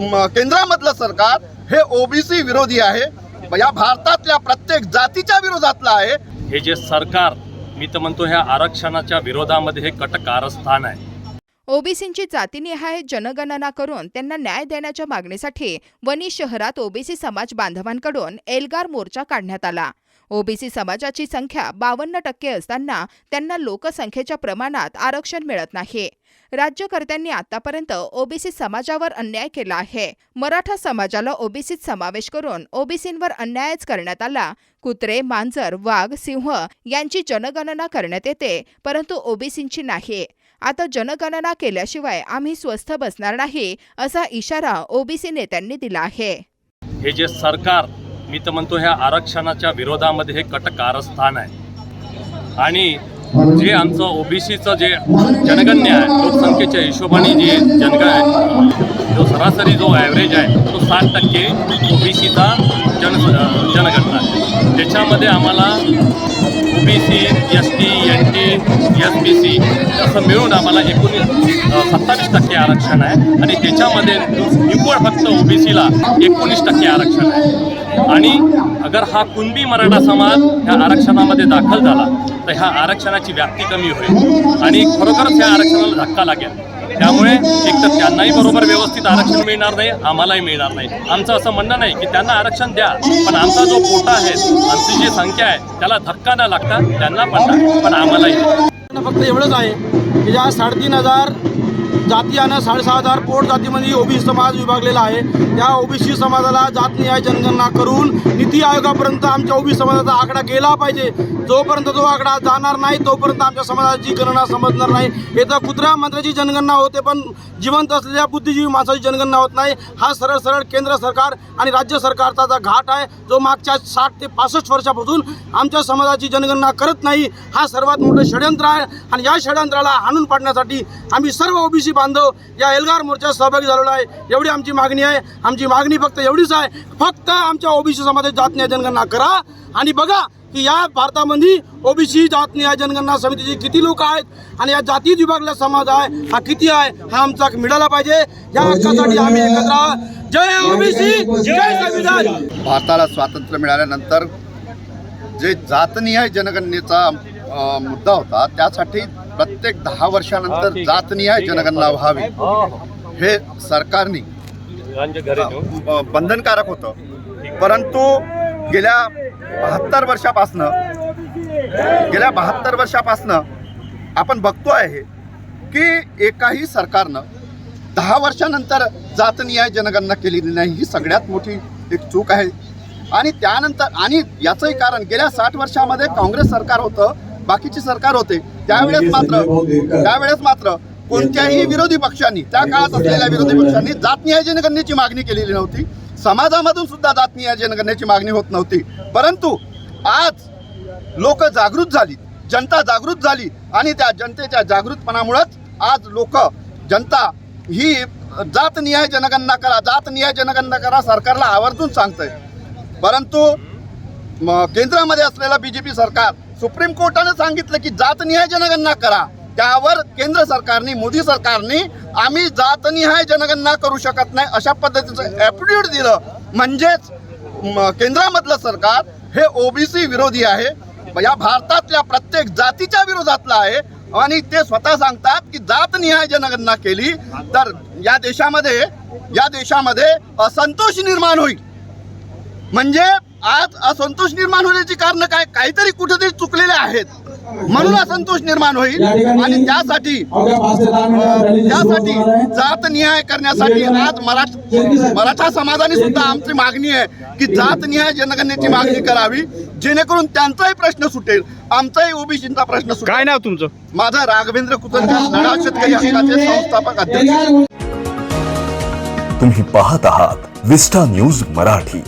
म, केंद्रामधलं सरकार हे ओबीसी विरोधी आहे. या भारतातल्या प्रत्येक जातीच्या विरोधातलं आहे. हे जे सरकार मी तर म्हणतो ह्या आरक्षणाच्या विरोधामध्ये हे कट कारस्थान आहे. ओबीसींची जातीनिहाय जनगणना करून त्यांना न्याय देण्याच्या मागणीसाठी वनी शहरात ओबीसी समाज बांधवांकडून एल्गार मोर्चा काढण्यात आला. ओबीसी समाजाची संख्या बावन्न टक्के असताना त्यांना लोकसंख्येच्या प्रमाणात आरक्षण मिळत नाही. राज्यकर्त्यांनी आतापर्यंत ओबीसी समाजावर अन्याय केला आहे. मराठा समाजाला ओबीसीत समावेश करून ओबीसींवर अन्यायच करण्यात आला. कुत्रे मांजर वाघ सिंह यांची जनगणना करण्यात येते परंतु ओबीसींची नाही. आता जनगणना केल्याशिवाय आम्ही स्वस्थ बसणार नाही असा इशारा ओबीसी नेत्यांनी दिला आहे. हे जे सरकार मी तर म्हणतो ह्या आरक्षणाच्या विरोधामध्ये हे कट कारस्थान आहे. आणि जे आमचं ओबीसीचं जे जनगणना आहे लोकसंख्येच्या हिशोबाने जे जनग जो सरासरी जो ॲव्हरेज आहे तो साठ टक्के ओबीसीचा जन जनगण त्याच्यामध्ये आम्हाला O B C S T N T S B C असं मिळून आम्हाला एकोणीस सत्तावीस टक्के आरक्षण आहे. आणि त्याच्यामध्ये निव्वळ फक्त ओ बी सीला एकोणीस टक्के आरक्षण आहे. आणि अगर हा कुणबी मराठा समाज ह्या आरक्षणामध्ये दाखल झाला तर ह्या आरक्षणाची व्याप्ती कमी होईल. आणि खरोखरच ह्या आरक्षणाला धक्का लागेल. त्यामुळे एक तर त्यांनाही बरोबर व्यवस्थित आरक्षण मिळणार नाही आम्हालाही मिळणार नाही. आमचं असं म्हणणं नाही की त्यांना आरक्षण द्या पण आमचा जो कोटा आहे आमची जी संख्या आहे त्याला धक्का न लागता त्यांना पण पण आम्हालाही फक्त एवढंच आहे की ज्या साडेतीन हजार जाती आणि साडेसहा हजार पोट जातीमध्ये ओबीसी समाज विभागलेला आहे. त्या ओबीसी समाजाला जातनिहाय जनगणना करून नीती आयोगापर्यंत आमच्या ओबीसी समाजाचा आकडा गेला पाहिजे. जोपर्यंत तो आकडा जाणार नाही तोपर्यंत आमच्या समाजाची गणना समजणार नाही. इथं कुत्र्या मंत्र्याची जनगणना होते पण जिवंत असलेल्या बुद्धिजीवी माणसाची जनगणना होत नाही. हा सरळ सरळ केंद्र सरकार आणि राज्य सरकारचा घाट आहे जो मागच्या साठ ते पासष्ट वर्षापासून आमच्या समाजाची जनगणना करत नाही हा सर्वात मोठं षडयंत्र आहे. आणि या षडयंत्राला हाणून पाडण्यासाठी आम्ही सर्व ओबीसी बांधव या एल्गार मोर्चात सहभागी झालेलो आहे. एवढी आमची मागणी आहे. आमची मागणी फक्त एवढीच आहे. फक्त आमच्या ओबीसी जात नाही जनगणना करा. आणि बघा की या भारतामध्ये ओबीसी जात न्याय जनगणना समितीचे किती लोक आहेत आणि या जातीत विभागला समाज आहे हा किती आहे हा आमचा मिळाला पाहिजे. या हक्कासाठी आम्ही एकत्र जय ओबीसी जय संविधान. भारताला स्वातंत्र्य मिळाल्यानंतर जे जातनिहाय जनगणनेचा मुद्दा होता त्यासाठी प्रत्येक दहा वर्षानंतर जातनिहाय जनगणना व्हावी. हे सरकारने ब- बंधनकारक होतं. परंतु गेल्या बहात्तर वर्षापासनं गेल्या बहात्तर वर्षापासनं आपण बघतो आहे की एकाही सरकारनं दहा वर्षानंतर जातनिहाय जनगणना केलेली नाही ही सगळ्यात मोठी एक चूक आहे. आणि त्यानंतर आणि याचंही कारण गेल्या साठ वर्षामध्ये काँग्रेस सरकार होतं बाकीचे सरकार होते. त्यावेळेस मात्र त्यावेळेस मात्र कोणत्याही विरोधी पक्षांनी त्या काळात असलेल्या विरोधी पक्षांनी जातनिहाय जनगणनेची मागणी केलेली नव्हती. समाजामधून सुद्धा जातनिहाय जनगणनेची मागणी होत नव्हती. परंतु आज लोक जागृत झाली जनता जागृत झाली आणि त्या जनतेच्या जागृतपणामुळेच आज लोक जनता ही जातनिहाय जनगणना करा जातनिहाय जनगणना करा सरकारला आवर्जून सांगतंय. परंतु केंद्रामध्ये असलेलं बीजेपी सरकार सुप्रीम कोर्टाने सांगितलं की जातनिहाय जनगणना करा. त्यावर केंद्र सरकारने मोदी सरकारने आम्ही जातनिहाय जनगणना करू शकत नाही अशा पद्धतीचं ॲफिडेविट दिलं. म्हणजेच म- केंद्रामधलं सरकार हे ओबीसी विरोधी आहे. या भारतातल्या प्रत्येक जातीच्या विरोधातलं आहे. आणि ते स्वतः सांगतात की जातनिहाय जनगणना केली तर या देशामध्ये या देशामध्ये असंतोष निर्माण होईल. म्हणजे आज असंतोष निर्माण होण्याची कारण काय? काहीतरी कुठेतरी चुकलेले आहेत. म्हणून असंतोष निर्माण होईल आणि त्यासाठी त्यासाठी जात न्याय करण्यासाठी आज मराठा मराठा समाजाने सुद्धा आमची मागणी आहे की जात न्याय जनगणनेची मागणी करावी जेणेकरून त्यांचाही प्रश्न सुटेल आमचाही ओबीसीचा प्रश्न सुटेल. काय नाव तुमचं? माझा राघवेंद्र कुतरकर लढा शेतकरी हक्काचे संस्थापक अध्यक्ष. तुम्ही पाहत आहात विस्टा न्यूज मराठी.